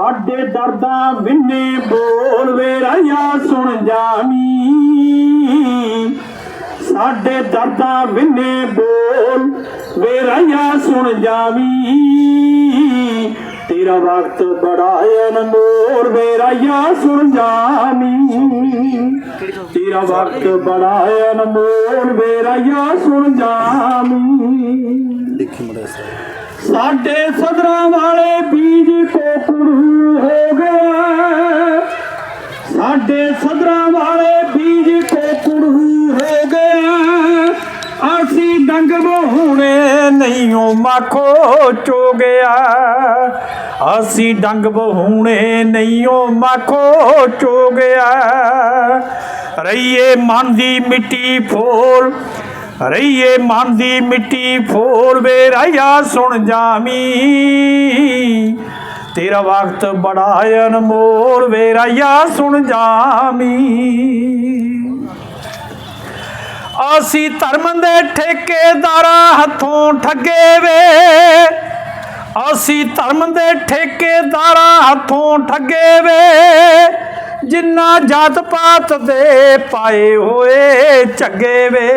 ਸਾਡੇ ਦਰਦਾਂ ਵਿੰਨੇ ਬੋਲ ਵੇ ਰਾਇਆ ਸੁਣ ਜਾਮੀ ਸਾਡੇ ਦਰਦਾਂ ਵਿੰਨੇ ਬੋਲ ਵੇ ਸੁਣ ਜਾਮੀ ਤੇਰਾ ਵਕਤ ਬੜਾ ਅਨਮੋਲ ਵੇ ਰਾਇਆ ਸੁਣ ਜਾਮੀ ਤੇਰਾ ਵਕਤ ਬੜਾ ਅਨਮੋਲ ਵੇ ਰਾਇਆ ਸੁਣ ਜਾਮੀ ਦੇਖੀ ਮੜਾ ਸਾਹਿਬ ਸਾਡੇ ਸਦਰਾਂ ਵਾਲੇ ਬੀਜ ਕੋਕੜੂ ਹੋ ਗਏ। ਸਾਡੇ ਸਦਰਾਂ ਵਾਲੇ ਬੀਜ ਕੋਕੜੂ ਹੋ ਗਏ। ਅਸੀਂ ਡੰਗ ਬਹੂਣੇ ਨਹੀਂ ਓ ਮਾਖੋ ਚੋ ਗਿਆ ਅਸੀਂ ਡੰਗ ਬਹੂਣੇ ਨਹੀਂ ਓ ਮਾਖੋ ਚੋ ਗਿਆ ਰਈਏ ਮਨ ਦੀ ਮਿੱਟੀ ਫੋਲ ਰਈਏ ਮਨ ਦੀ ਮਿੱਟੀ, ਫੋਲ ਵੇ ਰਾਇਆ ਸੁਣ ਜਾਮੀ ਤੇਰਾ ਵਕਤ ਬੜਾ ਅਨਮੋਲ ਵੇ ਰਾਇਆ ਸੁਣ ਜਾਮੀ ਅਸੀਂ ਧਰਮ ਦੇ ਠੇਕੇਦਾਰਾਂ ਹੱਥੋਂ ਠੱਗੇ ਵੇ। ਅਸੀਂ ਧਰਮ ਦੇ ਠੇਕੇਦਾਰਾਂ ਹੱਥੋਂ ਠੱਗੇ ਵੇ। ਜਿੰਨਾ ਜਾਤ ਪਾਤ ਦੇ ਪਾਏ ਹੋਏ ਝੱਗੇ ਵੇ,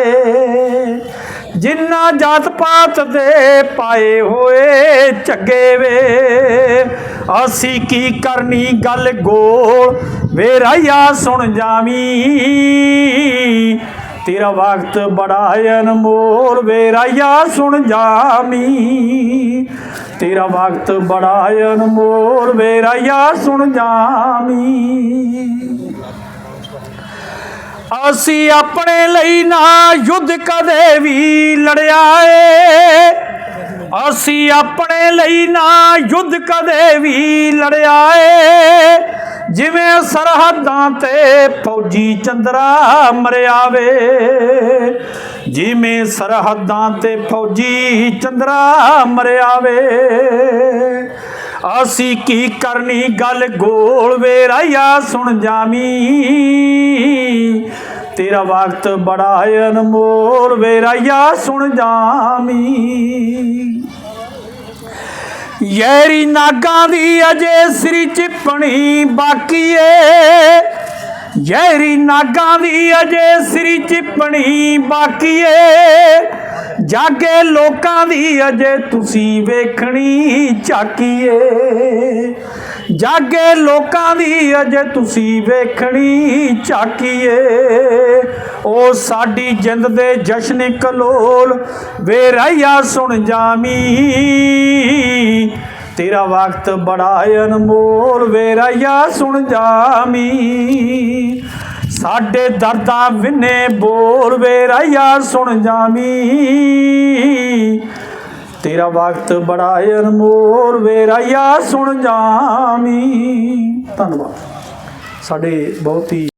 ਜਿੰਨਾ ਜਾਤ ਪਾਤ ਦੇ ਪਾਏ ਹੋਏ ਝੱਗੇ ਵੇ, ਅਸੀਂ ਕੀ ਕਰਨੀ ਗੱਲ ਗੋਲ, ਵੇ ਰਾਇਆ ਸੁਣ ਜਾਵੀਂ। ਤੇਰਾ ਵਕਤ ਬੜਾ ਅਨਮੋਲ ਵੇ ਰਾਇਆ ਸੁਣ ਜਾਮੀ। ਤੇਰਾ ਵਕਤ ਬੜਾ ਅਨਮੋਲ ਵੇ ਰਾਇਆ ਸੁਣ ਜਾਮੀ। ਅਸੀਂ ਆਪਣੇ ਲਈ ਨਾ ਯੁੱਧ ਕਦੇ ਵੀ ਲੜਿਆ ਏ। ਅਸੀਂ ਆਪਣੇ ਲਈ ਨਾ ਯੁੱਧ ਕਦੇ ਵੀ ਲੜਿਆ ਏ। ਜਿਵੇਂ ਸਰਹੱਦਾਂ ਤੇ ਫੌਜੀ ਚੰਦਰਾ ਮਰਿਆ ਵੇ, ਜਿਵੇਂ ਸਰਹੱਦਾਂ ਤੇ ਫੌਜੀ ਚੰਦਰਾ ਮਰਿਆ ਵੇ। ਅਸੀਂ ਕੀ ਕਰਨੀ ਗੱਲ ਗੋਲ ਵੇਰਾਇਆ ਸੁਣ ਜਾਮੀ ਤੇਰਾ ਵਕਤ ਬੜਾ ਅਨਮੋਲ ਵੇਰਾਇਆ ਸੁਣ ਜਾਮੀ ਯੈਰੀ ਨਾਗਾਂ ਦੀ ਅਜੇ ਸ੍ਰੀ ਚਿਪਣੀ ਬਾਕੀ ਏ। ਯੈਰੀ ਨਾਗਾਂ ਦੀ ਅਜੇ ਸ੍ਰੀ ਚਿਪਣੀ ਬਾਕੀ ਏ। ਜਾਗੇ ਲੋਕਾਂ ਦੀ ਅਜੇ ਤੁਸੀਂ ਵੇਖਣੀ ਝਾਕੀਏ ਜਾਗੇ ਲੋਕਾਂ ਦੀ ਅਜੇ ਤੁਸੀਂ ਵੇਖਣੀ ਝਾਕੀਏ। ਉਹ ਸਾਡੀ ਜਿੰਦ ਦੇ ਜਸ਼ਨ ਕਲੋਲ ਵੇਰਾਇਆ ਸੁਣ ਜਾਮੀ ਤੇਰਾ ਵਕਤ ਬੜਾ ਅਨਮੋਲ ਵੇਰਾਇਆ ਸੁਣ ਜਾਮੀ ਸਾਡੇ ਦਰਦਾਂ ਵਿੰਨੇ ਬੋਲ ਵੇਰਾਇਆ ਸੁਣ ਜਾਮੀ ਤੇਰਾ ਵਕਤ ਬੜਾ ਅਨਮੋਲ ਵੇ ਰਾਇਆ ਸੁਣ ਜਾਮੀ ਧੰਨਵਾਦ। ਸਾਡੇ ਬਹੁਤ ਹੀ